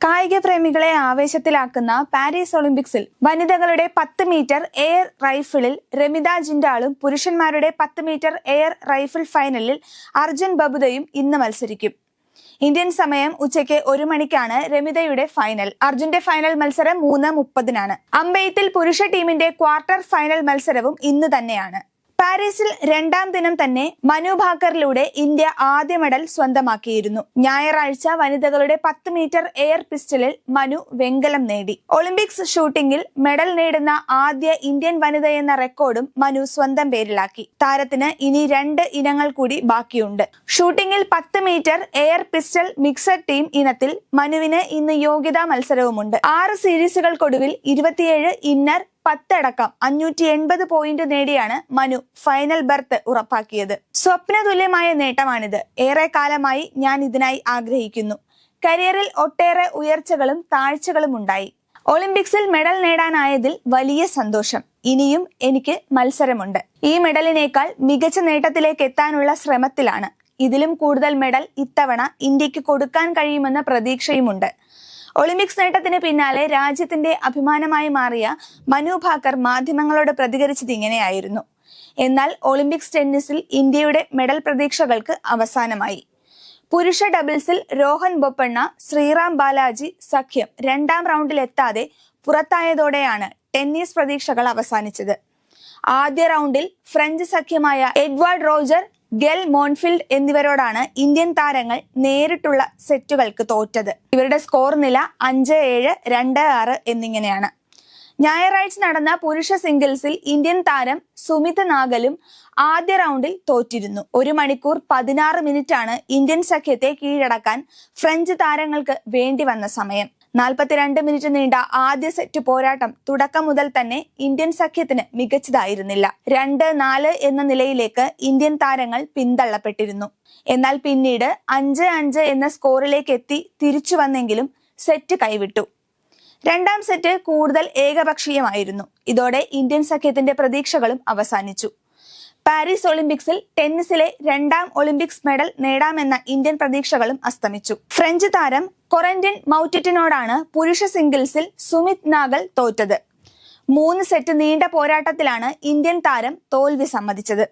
കായിക പ്രേമികളെ ആവേശത്തിലാക്കുന്ന പാരീസ് ഒളിമ്പിക്സിൽ വനിതകളുടെ പത്ത് മീറ്റർ എയർ റൈഫിളിൽ രമിത ജിൻഡാളും പുരുഷന്മാരുടെ പത്ത് മീറ്റർ എയർ റൈഫിൾ ഫൈനലിൽ അർജുൻ ബബുദയും ഇന്ന് മത്സരിക്കും. ഇന്ത്യൻ സമയം ഉച്ചയ്ക്ക് ഒരു മണിക്കാണ് രമിതയുടെ ഫൈനൽ. അർജുന്റെ ഫൈനൽ മത്സരം മൂന്ന് മുപ്പതിനാണ്. അമ്പെയ്ത്തിൽ പുരുഷ ടീമിന്റെ ക്വാർട്ടർ ഫൈനൽ മത്സരവും ഇന്ന് തന്നെയാണ്. പാരീസിൽ രണ്ടാം ദിനം തന്നെ മനു ഭാക്കറിലൂടെ ഇന്ത്യ ആദ്യ മെഡൽ സ്വന്തമാക്കിയിരുന്നു. ഞായറാഴ്ച വനിതകളുടെ പത്ത് മീറ്റർ എയർ പിസ്റ്റലിൽ മനു വെങ്കലം നേടി. ഒളിമ്പിക്സ് ഷൂട്ടിംഗിൽ മെഡൽ നേടുന്ന ആദ്യ ഇന്ത്യൻ വനിതയെന്ന റെക്കോർഡും മനു സ്വന്തം പേരിലാക്കി. താരത്തിന് ഇനി രണ്ട് ഇനങ്ങൾ കൂടി ബാക്കിയുണ്ട്. ഷൂട്ടിംഗിൽ പത്ത് meter air pistol mixed team ഇനത്തിൽ മനുവിന് ഇന്ന് യോഗ്യതാ മത്സരവുമുണ്ട്. ആറ് സീരീസുകൾക്കൊടുവിൽ ഇരുപത്തിയേഴ് ഇന്നർ പത്തടക്കം അഞ്ഞൂറ്റി എൺപത് പോയിന്റ് നേടിയാണ് മനു ഫൈനൽ ബർത്ത് ഉറപ്പാക്കിയത്. സ്വപ്നതുല്യമായ നേട്ടമാണിത്. ഏറെ കാലമായി ഞാൻ ഇതിനായി ആഗ്രഹിക്കുന്നു. കരിയറിൽ ഒട്ടേറെ ഉയർച്ചകളും താഴ്ചകളും ഉണ്ടായി. ഒളിമ്പിക്സിൽ മെഡൽ നേടാനായതിൽ വലിയ സന്തോഷം. ഇനിയും എനിക്ക് മത്സരമുണ്ട്. ഈ മെഡലിനേക്കാൾ മികച്ച നേട്ടത്തിലേക്ക് എത്താനുള്ള ശ്രമത്തിലാണ്. ഇതിലും കൂടുതൽ മെഡൽ ഇത്തവണ ഇന്ത്യയ്ക്ക് കൊടുക്കാൻ കഴിയുമെന്ന പ്രതീക്ഷയുമുണ്ട്. ഒളിമ്പിക്സ് നേട്ടത്തിന് പിന്നാലെ രാജ്യത്തിന്റെ അഭിമാനമായി മാറിയ മനു ഭാക്കർ മാധ്യമങ്ങളോട് പ്രതികരിച്ചത് ഇങ്ങനെയായിരുന്നു. എന്നാൽ ഒളിമ്പിക്സ് ടെന്നീസിൽ ഇന്ത്യയുടെ മെഡൽ പ്രതീക്ഷകൾക്ക് അവസാനമായി. പുരുഷ ഡബിൾസിൽ രോഹൻ ബൊപ്പണ്ണ ശ്രീറാം ബാലാജി സഖ്യം രണ്ടാം റൗണ്ടിൽ എത്താതെ പുറത്തായതോടെയാണ് ടെന്നീസ് പ്രതീക്ഷകൾ അവസാനിച്ചത്. ആദ്യ റൗണ്ടിൽ ഫ്രഞ്ച് സഖ്യമായ എഡ്വാർഡ് റോജർ ഗെൽ മോൺഫീൽഡ് എന്നിവരോടാണ് ഇന്ത്യൻ താരങ്ങൾ നേരിട്ടുള്ള സെറ്റുകൾക്ക് തോറ്റത്. ഇവരുടെ സ്കോർ നില അഞ്ച് ഏഴ് രണ്ട് ആറ് എന്നിങ്ങനെയാണ്. ഞായറാഴ്ച നടന്ന പുരുഷ സിംഗിൾസിൽ ഇന്ത്യൻ താരം സുമിത് നാഗലും ആദ്യ റൗണ്ടിൽ തോറ്റിരുന്നു. ഒരു മണിക്കൂർ പതിനാറ് മിനിറ്റാണ് ഇന്ത്യൻ സഖ്യത്തെ കീഴടക്കാൻ ഫ്രഞ്ച് താരങ്ങൾക്ക് വേണ്ടി വന്ന സമയം. നാൽപ്പത്തിരണ്ട് മിനിറ്റ് നീണ്ട ആദ്യ സെറ്റ് പോരാട്ടം തുടക്കം മുതൽ തന്നെ ഇന്ത്യൻ സഖ്യത്തിന് മികച്ചതായിരുന്നില്ല. രണ്ട് നാല് എന്ന നിലയിലേക്ക് ഇന്ത്യൻ താരങ്ങൾ പിന്തള്ളപ്പെട്ടിരുന്നു. എന്നാൽ പിന്നീട് അഞ്ച് അഞ്ച് എന്ന സ്കോറിലേക്ക് എത്തി തിരിച്ചു വന്നെങ്കിലും സെറ്റ് കൈവിട്ടു. രണ്ടാം സെറ്റ് കൂടുതൽ ഏകപക്ഷീയമായിരുന്നു. ഇതോടെ ഇന്ത്യൻ സഖ്യത്തിന്റെ പ്രതീക്ഷകളും അവസാനിച്ചു. പാരീസ് ഒളിമ്പിക്സിൽ ടെന്നീസിലെ രണ്ടാം ഒളിമ്പിക്സ് മെഡൽ നേടാമെന്ന ഇന്ത്യൻ പ്രതീക്ഷകളും അസ്തമിച്ചു. ഫ്രഞ്ച് താരം കൊറന്റിൻ മൗറ്റിറ്റിനോടാണ് പുരുഷ സിംഗിൾസിൽ സുമിത് നാഗൽ തോറ്റത്. മൂന്ന് സെറ്റ് നീണ്ട പോരാട്ടത്തിലാണ് ഇന്ത്യൻ താരം തോൽവി സമ്മതിച്ചത്.